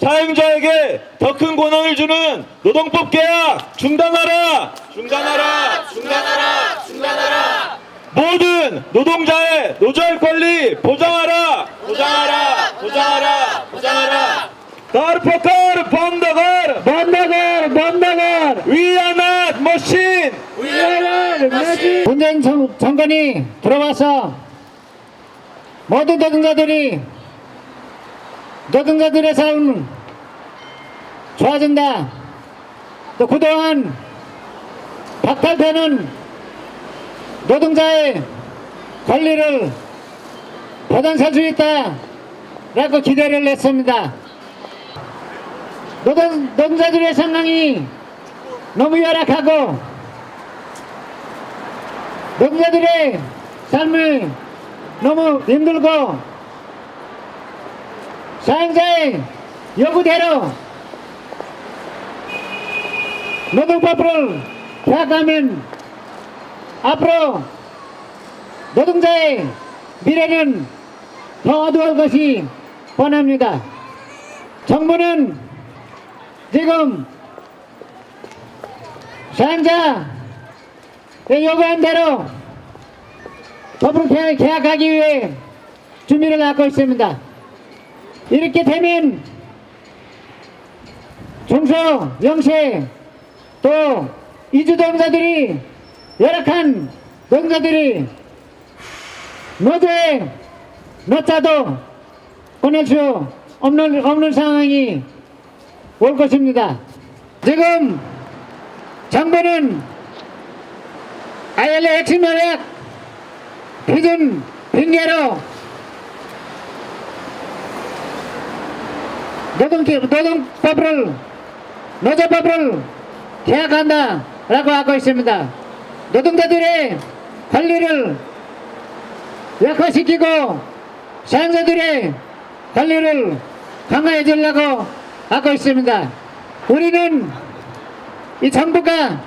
사용자에게 더 큰 권한을 주는 노동법 개혁 중단하라! 중단하라! 중단하라! 중단하라! 모든 노동자의 노조할 권리 보장하라! 보장하라! 보장하라! 보장하라! कार포카르 번더걸! 번더걸! 번더걸! We are not machine! We are not machine! 문재인 정, 정권이 들어와서 모든 노동자들이 노동자들의 삶은 좋아진다. 또 그동안 박탈되는 노동자의 권리를 보장할 수 있다. 라고 기대를 했습니다. 노동, 노동자들의 상황이 너무 열악하고 노동자들의 삶이 너무 힘들고 사용자의 요구대로 노동법을 개혁하면 앞으로 노동자의 미래는 더 어두울 것이 뻔합니다. 정부는 지금 사용자 요구한 대로 법을 개- 계약하기 위해 준비를 하고 있습니다. 이렇게 되면 중소, 영세, 또 이주동자들이 열악한 농자들이 노조에 노자도 보낼 수 없는, 없는 상황이 올 것입니다. 지금 정부는 ILO 핵심 협약 기준 핑계로 노동, 노동법을 노조법을 계약한다 라고 하고 있습니다. 노동자들의 권리를 약화시키고 사용자들의 권리를 강화해 주려고 하고 있습니다. 우리는 이 정부가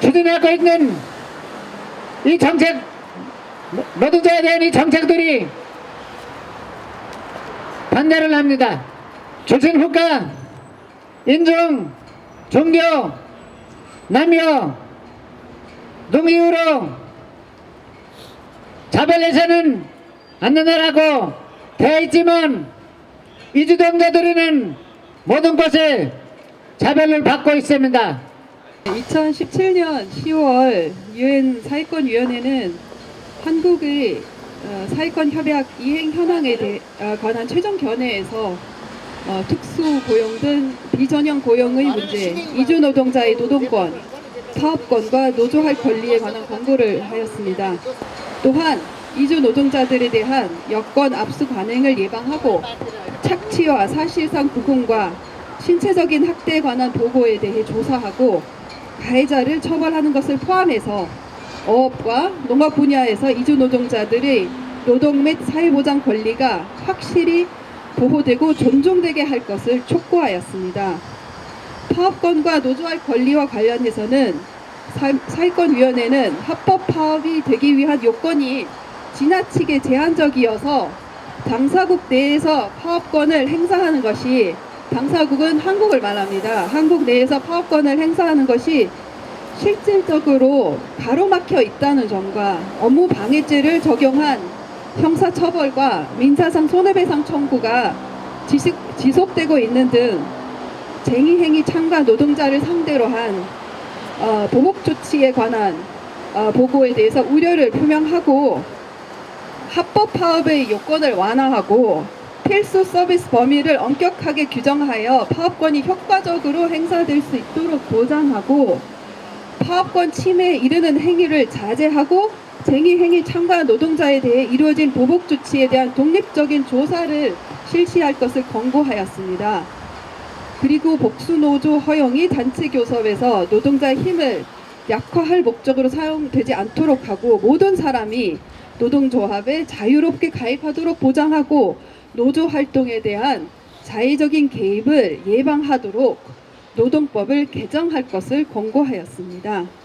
추진하고 있는 이 정책 노동자에 대한 이 정책들이 반대를 합니다. 조선 국가 인종, 종교, 남녀, 농이유로 자발해서는 안 된다라고 되어 있지만 이주동자들은 모든 것에 자발을 받고 있습니다. 2017년 10월 유엔 사회권 위원회는 한국의 어, 사회권 협약 이행 현황에 대, 어, 관한 최종 견해에서 어, 특수 고용 등 비전형 고용의 문제, 이주 노동자의 노동권, 사업권과 노조할 권리에 관한 권고를 하였습니다. 또한 이주 노동자들에 대한 여권 압수 관행을 예방하고 착취와 사실상 구금과 신체적인 학대에 관한 보고에 대해 조사하고 가해자를 처벌하는 것을 포함해서 어업과 농업 분야에서 이주 노동자들의 노동 및 사회보장 권리가 확실히 보호되고 존중되게 할 것을 촉구하였습니다. 파업권과 노조할 권리와 관련해서는 사- 사회권위원회는 합법 파업이 되기 위한 요건이 지나치게 제한적이어서 당사국 내에서 파업권을 행사하는 것이 당사국은 한국을 말합니다. 한국 내에서 파업권을 행사하는 것이 실질적으로 가로막혀 있다는 점과 업무 방해죄를 적용한 형사처벌과 민사상 손해배상 청구가 지속, 지속되고 있는 등 쟁의 행위 참가 노동자를 상대로 한 어, 보복 조치에 관한 어, 보고에 대해서 우려를 표명하고 합법 파업의 요건을 완화하고 필수 서비스 범위를 엄격하게 규정하여 파업권이 효과적으로 행사될 수 있도록 보장하고 파업권 침해에 이르는 행위를 자제하고 쟁의 행위 참가 노동자에 대해 이루어진 보복 조치에 대한 독립적인 조사를 실시할 것을 권고하였습니다. 그리고 복수노조 허용이 단체 교섭에서 노동자의 힘을 약화할 목적으로 사용되지 않도록 하고 모든 사람이 노동조합에 자유롭게 가입하도록 보장하고 노조 활동에 대한 자의적인 개입을 예방하도록 노동법을 개정할 것을 권고하였습니다.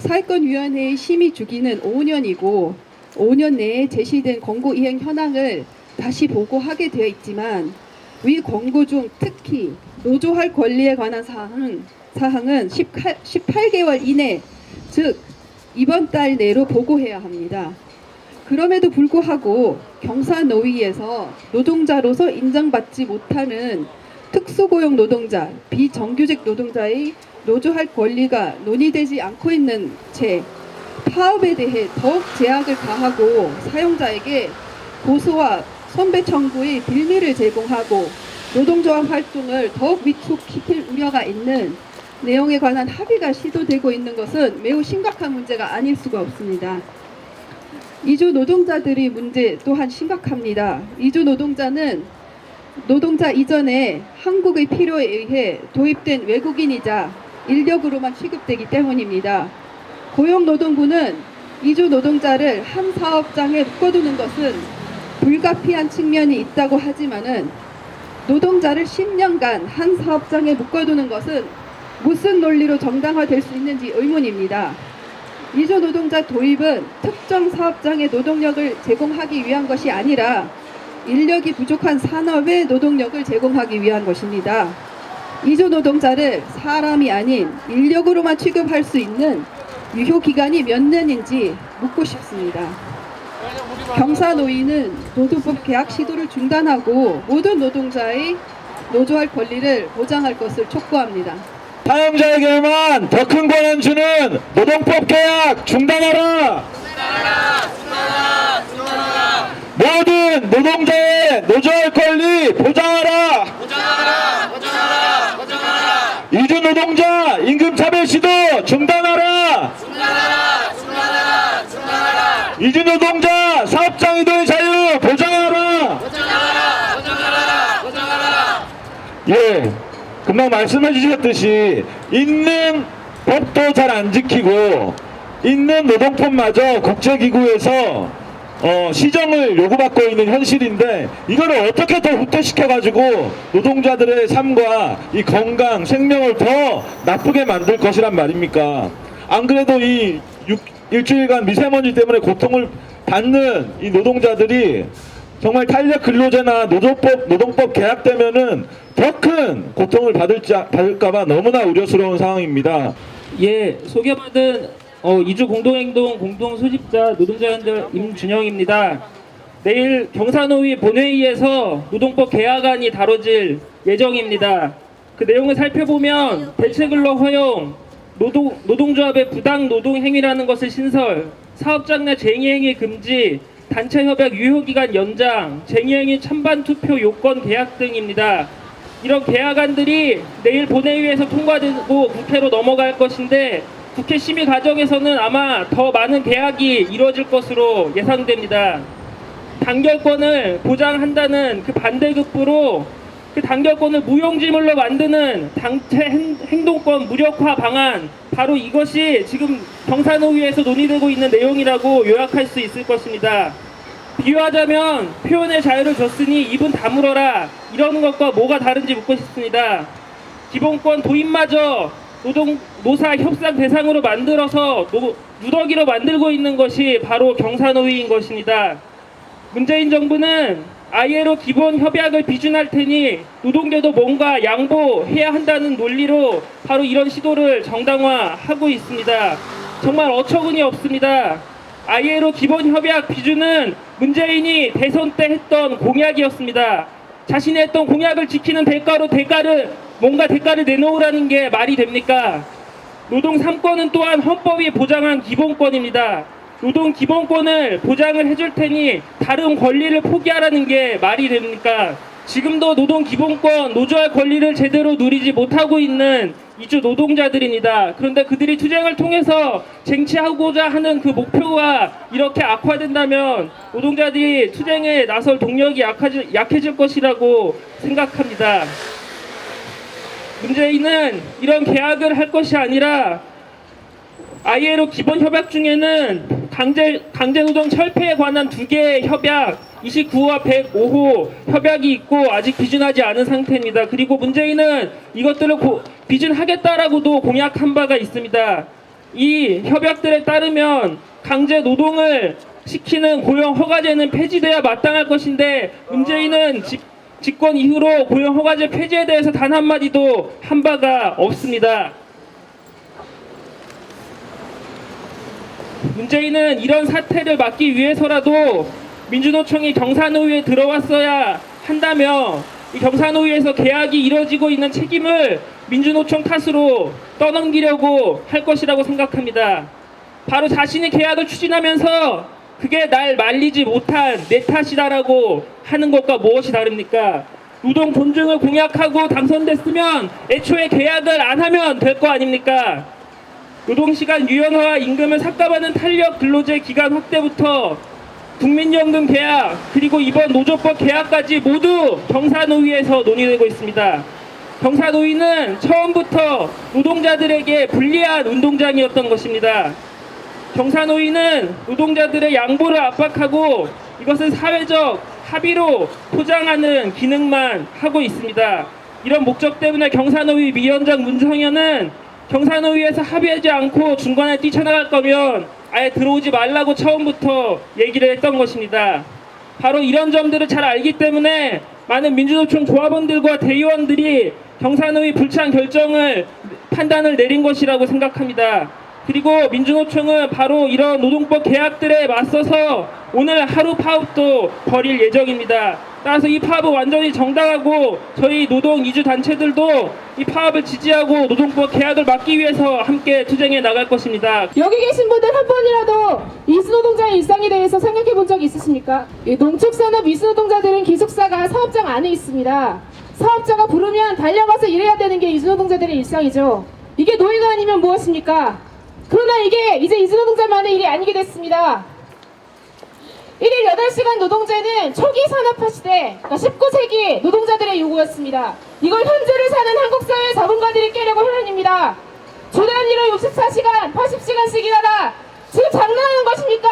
사회권위원회의 심의 주기는 5년이고 5년 내에 제시된 권고 이행 현황을 다시 보고하게 되어 있지만 위 권고 중 특히 노조할 권리에 관한 사항은, 사항은 18, 18개월 이내, 즉 이번 달 내로 보고해야 합니다. 그럼에도 불구하고 경사노위에서 노동자로서 인정받지 못하는 특수고용 노동자, 비정규직 노동자의 노조할 권리가 논의되지 않고 있는 채 파업에 대해 더욱 제약을 가하고 사용자에게 고소와 선배 청구의 빌미를 제공하고 노동조합 활동을 더욱 위축시킬 우려가 있는 내용에 관한 합의가 시도되고 있는 것은 매우 심각한 문제가 아닐 수가 없습니다. 이주 노동자들의 문제 또한 심각합니다. 이주 노동자는 노동자 이전에 한국의 필요에 의해 도입된 외국인이자 인력으로만 취급되기 때문입니다. 고용노동부는 이주 노동자를 한 사업장에 묶어두는 것은 불가피한 측면이 있다고 하지만은 노동자를 10년간 한 사업장에 묶어두는 것은 무슨 논리로 정당화될 수 있는지 의문입니다. 이주 노동자 도입은 특정 사업장의 노동력을 제공하기 위한 것이 아니라 인력이 부족한 산업의 노동력을 제공하기 위한 것입니다. 이주 노동자를 사람이 아닌 인력으로만 취급할 수 있는 유효 기간이 몇 년인지 묻고 싶습니다. 경사노위는 노조법 계약 시도를 중단하고 모든 노동자의 노조할 권리를 보장할 것을 촉구합니다. 사용자에게만 더 큰 권한 주는 노동법 계약 중단하라. 모든 노동자의 노조할 권리 보장하라. 이주 노동자 임금 차별 시도 중단하라. 이주 노동자 사업장 이동의 자유 보장하라. 예, 금방 말씀해 주셨듯이 있는 법도 잘 안 지키고 있는 노동법마저 국제기구에서 어, 시정을 요구받고 있는 현실인데 이거를 어떻게 더 후퇴시켜 가지고 노동자들의 삶과 이 건강 생명을 더 나쁘게 만들 것이란 말입니까? 안 그래도 이 육- 일주일간 미세먼지 때문에 고통을 받는 이 노동자들이 정말 탄력 근로제나 노조법 노동법 개혁되면은 더 큰 고통을 받을까봐 너무나 우려스러운 상황입니다. 예, 소개받은 어, 이주 공동행동 공동 소집자 노동자연대 임준영입니다. 내일 경사노위 본회의에서 노동법 개혁안이 다뤄질 예정입니다. 그 내용을 살펴보면 대체근로 허용, 노동, 노동조합의 부당 노동 행위라는 것을 신설, 사업장 내 쟁의행위 금지, 단체 협약 유효기간 연장, 쟁의행위 찬반 투표 요건 계약 등입니다. 이런 계약안들이 내일 본회의에서 통과되고 국회로 넘어갈 것인데 국회 심의 과정에서는 아마 더 많은 계약이 이루어질 것으로 예상됩니다. 단결권을 보장한다는 그 반대급부로 그 단결권을 무용지물로 만드는 당체 행- 행동권 무력화 방안 바로 이것이 지금 경사노위에서 논의되고 있는 내용이라고 요약할 수 있을 것입니다. 비유하자면 표현의 자유를 줬으니 입은 다물어라 이러는 것과 뭐가 다른지 묻고 싶습니다. 기본권 도입마저 노동 노사 협상 대상으로 만들어서 노, 누더기로 만들고 있는 것이 바로 경사노위인 것입니다. 문재인 정부는 ILO 기본 협약을 비준할 테니 노동계도 뭔가 양보해야 한다는 논리로 바로 이런 시도를 정당화하고 있습니다. 정말 어처구니 없습니다. ILO 기본 협약 비준은 문재인이 대선 때 했던 공약이었습니다. 자신이 했던 공약을 지키는 대가로 대가를 뭔가 대가를 내놓으라는 게 말이 됩니까? 노동 3권은 또한 헌법이 보장한 기본권입니다. 노동 기본권을 보장을 해줄 테니 다른 권리를 포기하라는 게 말이 됩니까? 지금도 노동 기본권, 노조할 권리를 제대로 누리지 못하고 있는 이주 노동자들입니다. 그런데 그들이 투쟁을 통해서 쟁취하고자 하는 그 목표가 이렇게 악화된다면 노동자들이 투쟁에 나설 동력이 약해질, 약해질 것이라고 생각합니다. 문재인은 이런 계약을 할 것이 아니라 ILO 기본 협약 중에는 강제 강제노동 철폐에 관한 두 개의 협약 29호와 105호 협약이 있고 아직 비준하지 않은 상태입니다. 그리고 문재인은 이것들을 고, 비준하겠다라고도 공약한 바가 있습니다. 이 협약들에 따르면 강제 노동을 시키는 고용 허가제는 폐지돼야 마땅할 것인데 문재인은 집 집권 이후로 고용 허가제 폐지에 대해서 단 한마디도 한 바가 없습니다. 문재인은 이런 사태를 막기 위해서라도 민주노총이 경산호위에 들어왔어야 한다며 이 경산호위에서 계약이 이뤄지고 있는 책임을 민주노총 탓으로 떠넘기려고 할 것이라고 생각합니다. 바로 자신이 계약을 추진하면서 그게 날 말리지 못한 내 탓이다라고 하는 것과 무엇이 다릅니까? 노동 존중을 공약하고 당선됐으면 애초에 계약을 안 하면 될 거 아닙니까? 노동시간 유연화와 임금을 삭감하는 탄력 근로제 기간 확대부터 국민연금 계약 그리고 이번 노조법 계약까지 모두 경사노위에서 논의되고 있습니다. 경사노위는 처음부터 노동자들에게 불리한 운동장이었던 것입니다. 경사노위는 노동자들의 양보를 압박하고 이것을 사회적 합의로 포장하는 기능만 하고 있습니다. 이런 목적 때문에 경사노위 위원장 문성현은 경사노위에서 합의하지 않고 중간에 뛰쳐나갈 거면 아예 들어오지 말라고 처음부터 얘기를 했던 것입니다. 바로 이런 점들을 잘 알기 때문에 많은 민주노총 조합원들과 대의원들이 경사노위 불참 결정을 판단을 내린 것이라고 생각합니다. 그리고 민주노총은 바로 이런 노동법 계약들에 맞서서 오늘 하루 파업도 벌일 예정입니다. 따라서 이 파업은 완전히 정당하고 저희 노동 이주 단체들도 이 파업을 지지하고 노동법 계약을 막기 위해서 함께 투쟁해 나갈 것입니다. 여기 계신 분들 한 번이라도 이수노동자의 일상에 대해서 생각해 본적 있으십니까? 이 농축산업 이수노동자들은 기숙사가 사업장 안에 있습니다. 사업자가 부르면 달려가서 일해야 되는 게 이수노동자들의 일상이죠. 이게 노예가 아니면 무엇입니까? 그러나 이게 이제 이수노동자만의 일이 아니게 됐습니다. 1일 8시간 노동제는 초기 산업화 시대, 그러니까 19세기 노동자들의 요구였습니다. 이걸 현재를 사는 한국 사회 자본가들이 깨려고 혈안입니다. 주 단위로 64시간, 80시간씩 일하라. 지금 장난하는 것입니까?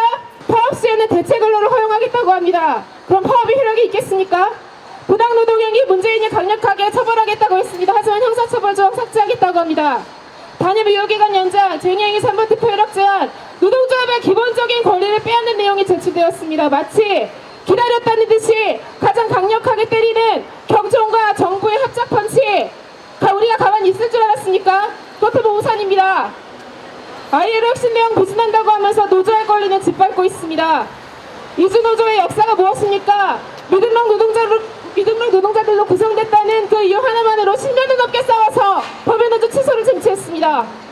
파업 시에는 대체 근로를 허용하겠다고 합니다. 그럼 파업이 효력이 있겠습니까? 부당 노동행위 문재인이 강력하게 처벌하겠다고 했습니다. 하지만 형사처벌 조항 삭제하겠다고 합니다. 단임 의료기간 연장, 쟁행위 3번 투표 효력 제한, 노동조합의 기본적인 권리를 빼앗는 내용이 제출되었습니다. 마치 기다렸다는 듯이 가장 강력하게 때리는 경총과 정부의 합작 펀치, 가- 우리가 가만히 있을 줄 알았습니까? 그것도 오산입니다. ILO 혁신 내용 부진한다고 하면서 노조의 권리는 짓밟고 있습니다. 이주노조의 역사가 무엇입니까? 믿음록 노동자로 믿음록 노동자들로 구성됐다는 그 이유 하나만으로 10년을 넘게 싸워서 법인노조 취소를 쟁취했습니다.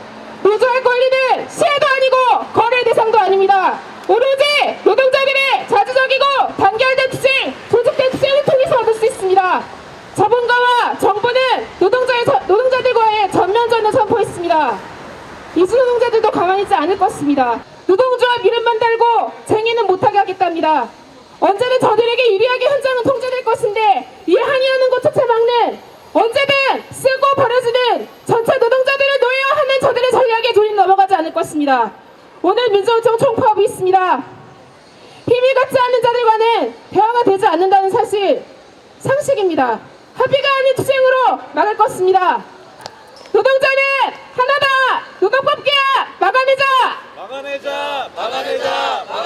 노조의 권리는 시혜도 아니고 거래 대상도 아닙니다. 오로지 노동자들의 자주적이고 단결된 투쟁, 조직된 투쟁을 통해서 얻을 수 있습니다. 자본가와 정부는 노동자의 자- 노동자들과의 전면전을 선포했습니다. 이수 노동자들도 가만히 있지 않을 것입니다. 노동조합 이름만 달고 쟁의는 못하게 하겠답니다. 언제든 저들에게 유리하게 현장은 통제될 것인데 이 항의하는 것조차 막는 언제든 쓰고 버려지는 전체 노동자들을 노예화하는 저들의 전략에 조림 넘어가지 것입니다. 오늘 민주노총 총파업이 있습니다. 힘이 같지 않는 자들과는 대화가 되지 않는다는 사실 상식입니다. 합의가 아닌 투쟁으로 막을 것입니다. 노동자는 하나다! 노동법 개혁 막아내자! 막아내자! 막아내자! 막아내자!